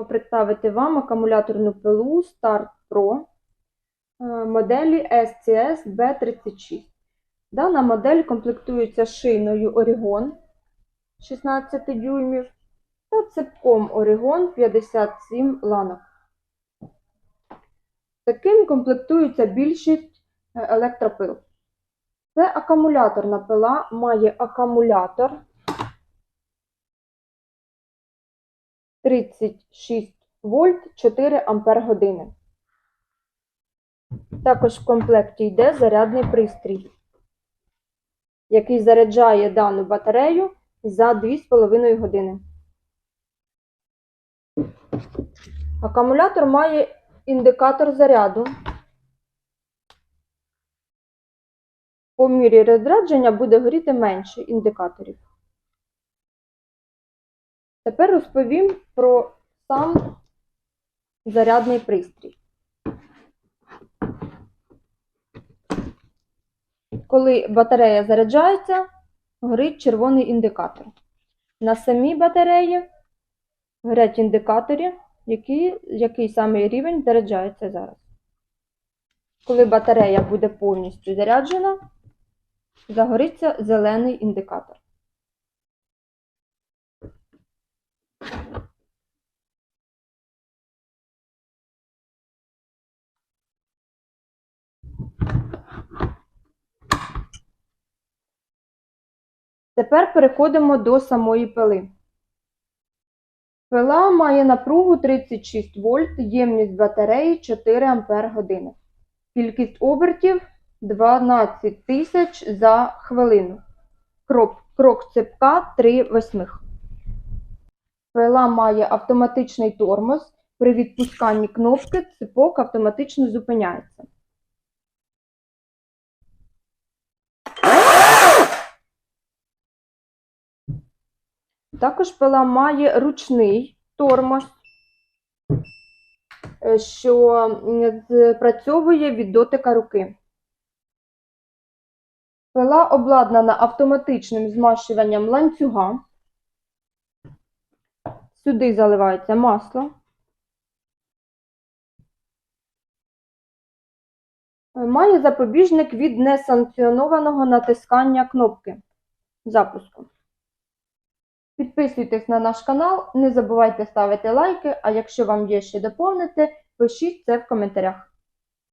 Хочемо представити вам акумуляторну пилу Start Pro е, моделі SCS B36. Дана модель комплектується шиною Oregon 16 дюймів та цепком Oregon 57 ланок. Таким комплектується більшість е, електропил. Це акумуляторна пила, має акумулятор 36 вольт 4 ампер години. Також в комплекті йде зарядний пристрій, який заряджає дану батарею за 2,5 години. Акумулятор має індикатор заряду. По мірі розрядження буде горіти менше індикаторів. Тепер розповім про сам зарядний пристрій. Коли батарея заряджається, горить червоний індикатор. На самій батареї горять індикатори, які, який саме рівень заряджається зараз. Коли батарея буде повністю заряджена, загориться зелений індикатор. Тепер переходимо до самої пили. Пила має напругу 36 вольт, ємність батареї 4 Ампер години. Кількість обертів 12 тисяч за хвилину. Крок, крок цепка 3 восьмих. Пила має автоматичний тормоз. При відпусканні кнопки цепок автоматично зупиняється. Також пила має ручний тормоз, е, що м, від дотика руки. Пила обладнана автоматичним змащуванням ланцюга. Сюди заливається масло. Е, Має запобіжник від несанкціонованого натискання кнопки запуску. Підписуйтесь на наш канал, не забувайте ставити лайки, а якщо вам є ще доповнити, пишіть це в коментарях.